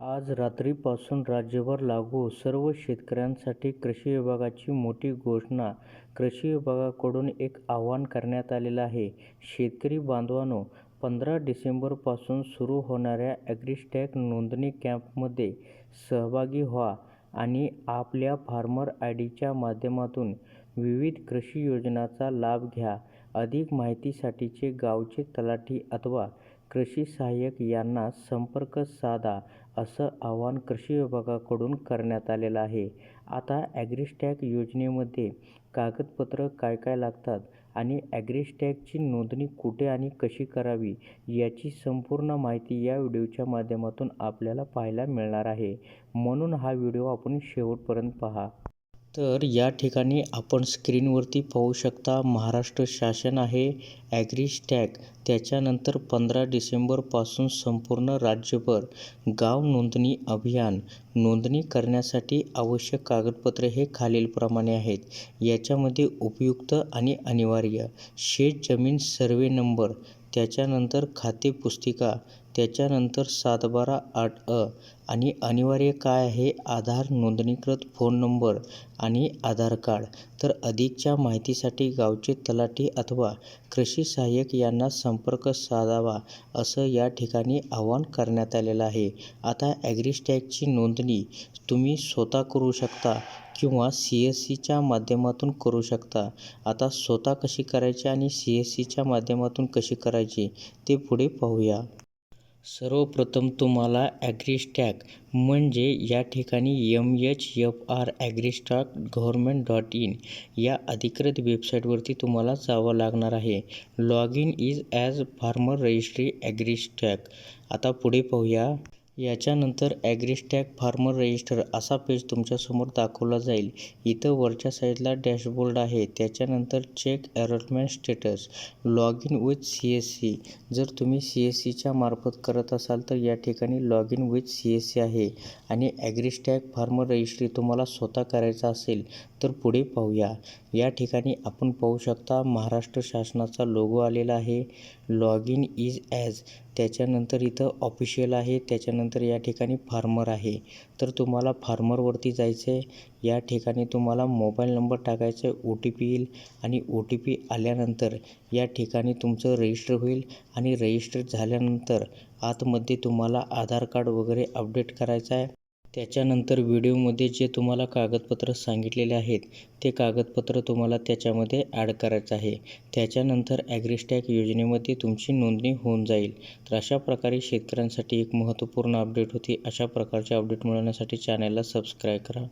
आज रात्रीपासून राज्यभर लागू सर्व शेतकऱ्यांसाठी कृषी विभागाची मोठी घोषणा. कृषी विभागाकडून एक आवाहन करण्यात आलेलं आहे. शेतकरी बांधवांनो पंधरा डिसेंबरपासून सुरू होणाऱ्या ॲग्रिस्टॅक नोंदणी कॅम्पमध्ये सहभागी व्हा आणि आपल्या फार्मर आय डीच्या माध्यमातून विविध कृषी योजनांचा लाभ घ्या. अधिक माहितीसाठीचे गावचे तलाठी अथवा कृषी सहाय्यक यांना संपर्क साधा असं आवाहन कृषी विभागाकडून करण्यात आलेलं आहे. आता ॲग्रीस्टॅक योजनेमध्ये कागदपत्रं काय काय लागतात आणि ॲग्रीस्टॅकची नोंदणी कुठे आणि कशी करावी याची संपूर्ण माहिती या व्हिडिओच्या माध्यमातून आपल्याला पाहायला मिळणार आहे. म्हणून हा व्हिडिओ आपण शेवटपर्यंत पहा. तर या ठिकाणी आपण स्क्रीनवरती पाहू शकता महाराष्ट्र शासन आहे ॲग्रीस्टॅग त्याच्यानंतर पंधरा डिसेंबरपासून संपूर्ण राज्यभर गाव नोंदणी अभियान. नोंदणी करण्यासाठी आवश्यक कागदपत्रे हे खालीलप्रमाणे आहेत. याच्यामध्ये उपयुक्त आणि अनिवार्य. शेत जमीन सर्वे नंबर त्याच्यानंतर खाते पुस्तिका त्याच्यानंतर सात बारा आठ अ आणि अनिवार्य काय आहे? आधार नोंदणीकृत फोन नंबर आणि आधार कार्ड. तर अधिकच्या माहितीसाठी गावचे तलाठी अथवा कृषी सहाय्यक यांना संपर्क साधावा असं या ठिकाणी आवाहन करण्यात आलेलं आहे. आता ॲग्रीस्टॅगची नोंदणी तुम्ही स्वतः करू शकता किंवा सी एस सीच्या माध्यमातून करू शकता. आता स्वतः कशी करायची आणि सी एस सीच्या माध्यमातून कशी करायची ते पुढे पाहूया. सर्वप्रथम तुम्हाला ॲग्रिस्टॅग म्हणजे या ठिकाणी M H F R AgriStack government dot in या अधिकृत वेबसाईटवरती तुम्हाला जावं लागणार आहे. Log in is as farmer registry AgriStack आता पुढे पाहूया. याच्यानंतर ॲग्रीस्टॅग फार्मर रजिस्टर असा पेज तुमच्यासमोर दाखवला जाईल. इथं वरच्या साईडला डॅशबोर्ड आहे. त्याच्यानंतर check enrolment status log in with C S C. जर तुम्ही सी एस सीच्या मार्फत करत असाल तर या ठिकाणी log in with C S C आहे आणि ॲग्रीस्टॅग फार्मर रजिस्ट्री तुम्हाला स्वतः करायचं असेल तर पुढे पाहूया. या ठिकाणी आपण पाहू शकता महाराष्ट्र शासनाचा लोगो आलेला आहे. लॉग इन इज ॲज त्याच्यानंतर इथं ऑफिशियल आहे. त्याच्यानंतर या ठिकाणी फार्मर आहे. तर तुम्हाला फार्मरवरती जायचं आहे या ठिकाणी तुम्हाला मोबाईल नंबर टाकायचा आहे ओ टी पी येईल आणि ओ टी पी आल्यानंतर या ठिकाणी तुमचं रजिस्टर होईल आणि रजिस्टर झाल्यानंतर आतमध्ये तुम्हाला आधार कार्ड वगैरे अपडेट करायचं आहे. त्याच्यानंतर व्हिडिओमध्ये जे तुम्हाला कागदपत्र सांगितलेले आहेत ते कागदपत्र तुम्हाला त्याच्यामध्ये ॲड करायचं आहे. त्याच्यानंतर ॲग्रिस्टॅक योजनेमध्ये तुमची नोंदणी होऊन जाईल. तर अशा प्रकारे शेतकऱ्यांसाठी एक महत्त्वपूर्ण अपडेट होती. अशा प्रकारचे अपडेट मिळवण्यासाठी चॅनलला सबस्क्राईब करा.